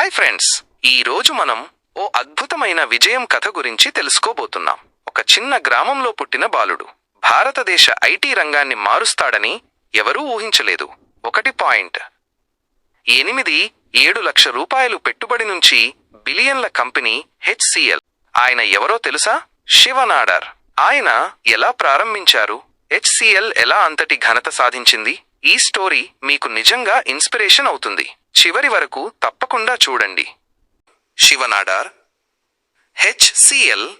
Hi friends. ఈ రోజు మనం ఓ అద్భుతమైన విజయం కథ గురించి తెలుసుకోబోతున్నాం. ఒక చిన్న గ్రామంలో పుట్టిన బాలుడు. భారతదేశ ఐటీ రంగాన్ని మారుస్తాడని ఎవరూ ఊహించలేదు. ఒకటి పాయింట్. ఎనిమిది ఏడు లక్ష రూపాయలు పెట్టుబడి నుంచి బిలియన్ల కంపెనీ హెచ్సిఎల్. ఆయన ఎవరో తెలుసా? శివనాడార్ ఆయన ఎలా ప్రారంభించారు? హెచ్సిఎల్ ఎలా అంతటి ఘనత సాధించింది? ఈ స్టోరీ మీకు నిజంగా ఇన్స్పిరేషన్ అవుతుంది. చివరి వరకు తప్పకుండా చూడండి. శివనాడార్ హెచ్సిఎల్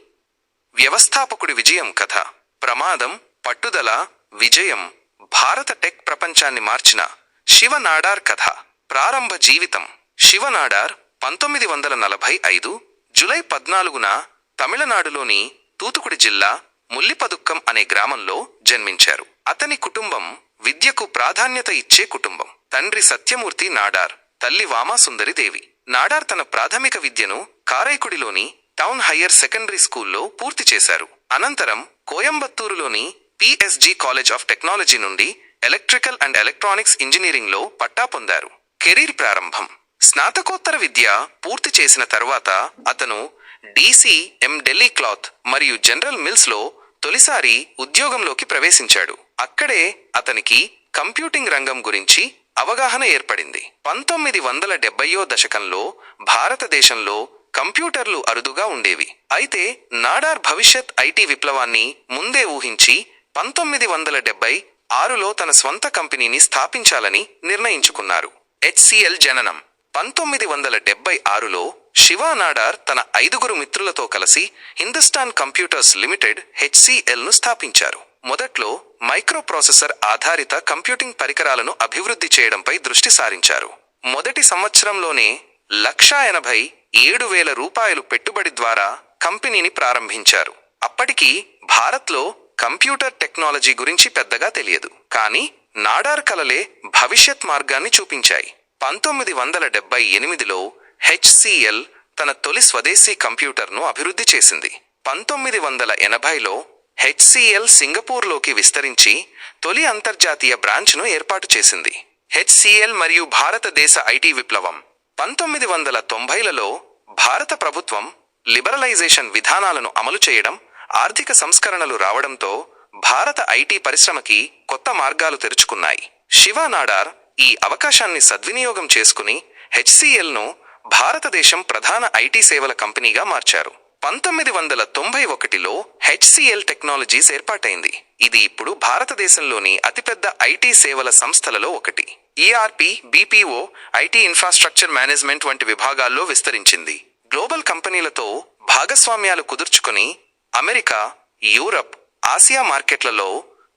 వ్యవస్థాపకుడి విజయం కథ ప్రమాదం పట్టుదల విజయం భారత టెక్ ప్రపంచాన్ని మార్చిన శివనాడార్ కథ ప్రారంభ జీవితం. శివనాడార్ పంతొమ్మిది వందల నలభై ఐదు జులై పద్నాలుగున తమిళనాడులోని తూతుకుడి జిల్లా ముల్లిపదుక్కం అనే గ్రామంలో జన్మించారు. అతని కుటుంబం విద్యకు ప్రాధాన్యత ఇచ్చే కుటుంబం. తండ్రి సత్యమూర్తి నాడార్. తల్లి వామాసుందరిదేవి నాడార్ తన ప్రాథమిక విద్యను కారైకుడిలోని టౌన్ హయ్యర్ సెకండరీ స్కూల్లో పూర్తి చేశారు. అనంతరం కోయంబత్తూరులోని పిఎస్జి కాలేజ్ ఆఫ్ టెక్నాలజీ నుండి ఎలక్ట్రికల్ అండ్ ఎలక్ట్రానిక్స్ ఇంజనీరింగ్లో పట్టా పొందారు. కెరీర్ ప్రారంభం. స్నాతకోత్తర విద్య పూర్తి చేసిన తర్వాత అతను D C M Delhi cloth మరియు జనరల్ మిల్స్లో తొలిసారి ఉద్యోగంలోకి ప్రవేశించాడు. అక్కడే అతనికి కంప్యూటింగ్ రంగం గురించి అవగాహన ఏర్పడింది. పంతొమ్మిది వందల డెబ్బయో దశకంలో భారతదేశంలో కంప్యూటర్లు అరుదుగా ఉండేవి. అయితే నాడార్ భవిష్యత్ ఐటీ విప్లవాన్ని ముందే ఊహించి పంతొమ్మిది వందల డెబ్బై ఆరులో తన స్వంత కంపెనీని స్థాపించాలని నిర్ణయించుకున్నారు. హెచ్సిఎల్ జననం. పంతొమ్మిది వందల డెబ్బై ఆరులో శివా నాడార్ తన ఐదుగురు మిత్రులతో కలిసి హిందుస్థాన్ కంప్యూటర్స్ లిమిటెడ్ హెచ్సిఎల్ను స్థాపించారు. మొదట్లో మైక్రో ప్రాసెసర్ ఆధారిత కంప్యూటింగ్ పరికరాలను అభివృద్ధి చేయడంపై దృష్టి సారించారు. మొదటి సంవత్సరంలోనే లక్షా ఎనభై ఏడు వేల రూపాయలు పెట్టుబడి ద్వారా కంపెనీని ప్రారంభించారు. అప్పటికి భారత్లో కంప్యూటర్ టెక్నాలజీ గురించి పెద్దగా తెలియదు. కానీ నాడార్ కలలే భవిష్యత్ మార్గాన్ని చూపించాయి. పంతొమ్మిది వందల డెబ్బై ఎనిమిదిలో హెచ్సిఎల్ తన తొలి స్వదేశీ కంప్యూటర్ను అభివృద్ధి చేసింది. పంతొమ్మిది వందల ఎనభైలో హెచ్సిఎల్ సింగపూర్లోకి విస్తరించి తొలి అంతర్జాతీయ బ్రాంచ్ను ఏర్పాటు చేసింది. హెచ్సిఎల్ మరియు భారతదేశ ఐటీ విప్లవం పంతొమ్మిది వందల తొంభైలలో భారత ప్రభుత్వం లిబరలైజేషన్ విధానాలను అమలు చేయడం ఆర్థిక సంస్కరణలు రావడంతో భారత ఐటీ పరిశ్రమకి కొత్త మార్గాలు తెరుచుకున్నాయి. శివా నాడార్ ఈ అవకాశాన్ని సద్వినియోగం చేసుకుని హెచ్సిఎల్ను భారతదేశం ప్రధాన ఐటీ సేవల కంపెనీగా మార్చారు. పంతొమ్మిది వందల తొంభై ఒకటిలో హెచ్సిఎల్ టెక్నాలజీస్ ఏర్పాటైంది. ఇది ఇప్పుడు భారతదేశంలోని అతిపెద్ద ఐటీ సేవల సంస్థలలో ఒకటి. ERP BPO IT infrastructure management వంటి విభాగాల్లో విస్తరించింది. గ్లోబల్ కంపెనీలతో భాగస్వామ్యాలు కుదుర్చుకుని అమెరికా యూరప్ ఆసియా మార్కెట్లలో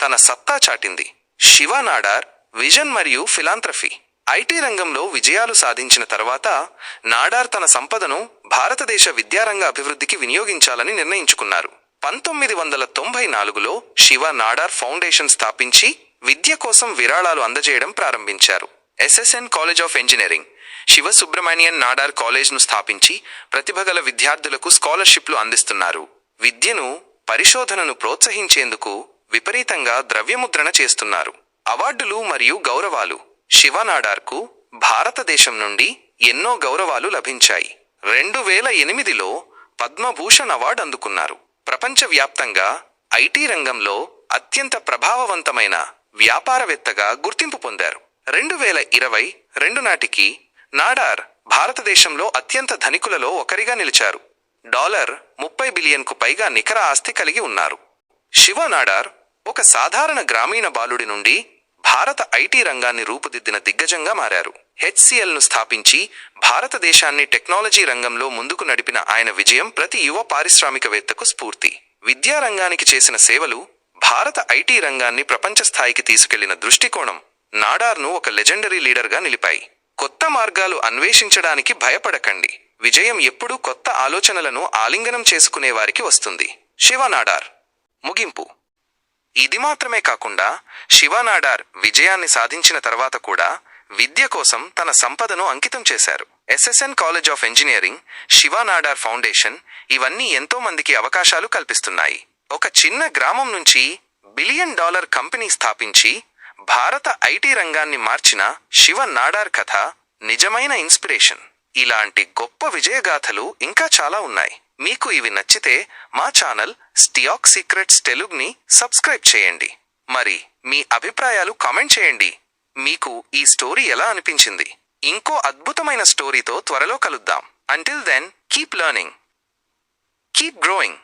తన సత్తా చాటింది. శివా నాడార్ విజన్ మరియు ఫిలాంథ్రఫీ ఐటీ రంగంలో విజయాలు సాధించిన తర్వాత నాడార్ తన సంపదను భారతదేశ విద్యారంగ అభివృద్ధికి వినియోగించాలని నిర్ణయించుకున్నారు. పంతొమ్మిది వందల తొంభై నాలుగులో శివ నాడార్ ఫౌండేషన్ స్థాపించి విద్య కోసం విరాళాలు అందజేయడం ప్రారంభించారు. SSN college of engineering Shiva Subramaniam Nadar కాలేజ్ను స్థాపించి ప్రతిభగల విద్యార్థులకు స్కాలర్షిప్లు అందిస్తున్నారు. విద్యను పరిశోధనను ప్రోత్సహించేందుకు విపరీతంగా ద్రవ్యముద్రణ చేస్తున్నారు. అవార్డులు మరియు గౌరవాలు శివనాడార్కు భారతదేశం నుండి ఎన్నో గౌరవాలు లభించాయి. రెండు వేల ఎనిమిదిలో పద్మభూషణ్ అవార్డు అందుకున్నారు. ప్రపంచవ్యాప్తంగా ఐటీ రంగంలో అత్యంత ప్రభావవంతమైన వ్యాపారవేత్తగా గుర్తింపు పొందారు. రెండు వేల ఇరవై రెండు నాటికి నాడార్ భారతదేశంలో అత్యంత ధనికులలో ఒకరిగా నిలిచారు. డాలర్ ముప్పై బిలియన్కు పైగా నికర ఆస్తి కలిగి ఉన్నారు. శివ నాడార్ ఒక సాధారణ గ్రామీణ బాలుడి నుండి భారత ఐటీ రంగాన్ని రూపుదిద్దిన దిగ్గజంగా మారారు. హెచ్సిఎల్ను స్థాపించి భారతదేశాన్ని టెక్నాలజీ రంగంలో ముందుకు నడిపిన ఆయన విజయం ప్రతి యువ పారిశ్రామికవేత్తకు స్ఫూర్తి. విద్యారంగానికి చేసిన సేవలు భారత ఐటీ రంగాన్ని ప్రపంచ స్థాయికి తీసుకెళ్ళిన దృష్టికోణం నాడార్ను ఒక లెజెండరీ లీడర్గా నిలిపాయి. కొత్త మార్గాలు అన్వేషించడానికి భయపడకండి. విజయం ఎప్పుడూ కొత్త ఆలోచనలను ఆలింగనం చేసుకునే వారికి వస్తుంది. శివనాడార్ ముగింపు. ఇది మాత్రమే కాకుండా శివనాడార్ విజయాన్ని సాధించిన తర్వాత కూడా విద్య కోసం తన సంపదను అంకితం చేశారు. SSN college of engineering Shiv Nadar foundation ఇవన్నీ ఎంతో మందికి అవకాశాలు కల్పిస్తున్నాయి. ఒక చిన్న గ్రామం నుంచి బిలియన్ డాలర్ కంపెనీ స్థాపించి భారత ఐటీ రంగాన్ని మార్చిన శివ నాడార్ కథ నిజమైన ఇన్స్పిరేషన్. ఇలాంటి గొప్ప విజయగాథలు ఇంకా చాలా ఉన్నాయి. మీకు ఇవి నచ్చితే మా ఛానల్ స్టియాక్ సీక్రెట్స్ తెలుగుని సబ్స్క్రైబ్ చేయండి. మరి మీ అభిప్రాయాలు కామెంట్ చేయండి. మీకు ఈ స్టోరీ ఎలా అనిపించింది? ఇంకో అద్భుతమైన స్టోరీతో త్వరలో కలుద్దాం. Until then keep learning keep growing